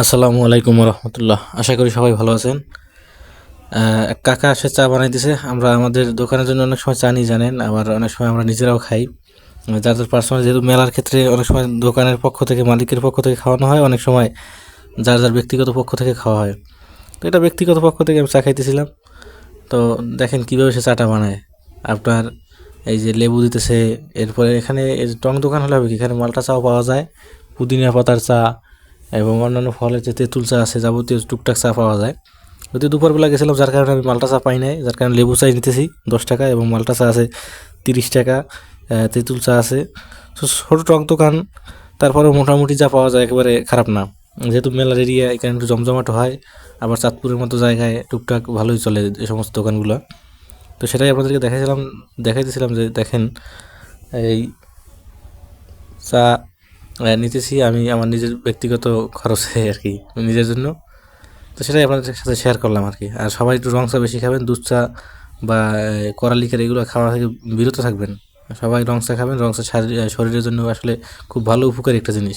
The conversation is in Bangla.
আসসালামু আলাইকুম রহমতুল্লাহ আশা করি সবাই ভালো আছেন। কাকা এসে চা বানাই দিছে আমরা আমাদের দোকানের জন্য অনেক সময় চা নিয়ে জানেন আবার অনেক সময় আমরা নিজেরাও খাই। আহ, যাদের পার্সোনাল যেহেতু মেলার ক্ষেত্রে অনেক সময় দোকানের পক্ষ থেকে মালিকের পক্ষ থেকে খাওয়ানো হয় অনেক সময় যার যার ব্যক্তিগত পক্ষ থেকে খাওয়া হয়। তো এটা ব্যক্তিগত পক্ষ থেকে আমি চা খাইতেছিলাম। তো দেখেন কীভাবে সে চাটা বানায়। আপনার এই যে লেবু দিতেছে এরপরে এখানে টং দোকান হলে হবে কি? এখানে মালটা চাও পাওয়া যায় পুদিনা পাতার চা এবং অন্যান্য ফলের যে তেঁতুল চা আছে যাবতীয় টুকটাক চা পাওয়া যায়। যদি দুপুরবেলা গেছিলাম, যার কারণে আমি মালটা চা পাই নাই, যার কারণে লেবু চাই নিতেছি, দশ টাকা এবং মালটা চা আছে তিরিশ টাকা তেঁতুল চা আছে। তো ছোটো টক দোকান তারপরে মোটামুটি যা পাওয়া যায় একেবারে খারাপ না। যেহেতু মেলার এরিয়া, এখানে একটু জমজমাটো হয়, আবার চাঁদপুরের মতো জায়গায় টুকটাক ভালোই চলে এই সমস্ত দোকানগুলো। তো সেটাই আপনাদেরকে দেখাইছিলাম, দেখাইতেছিলাম যে দেখেন, এই চা নিতেছি, আমি আমার নিজের ব্যক্তিগত খরচে আর কি, নিজের জন্য। তো সেটাই আপনাদের সাথে শেয়ার করলাম আর কি। আর সবাই একটু রং চা বেশি খাবেন, দুধ চা বা করালিকার এগুলো খাওয়া থেকে বিরত থাকবেন। সবাই রং চা খাবেন, রং চা শারীর- শরীরের জন্য আসলে খুব ভালো উপকারী একটা জিনিস।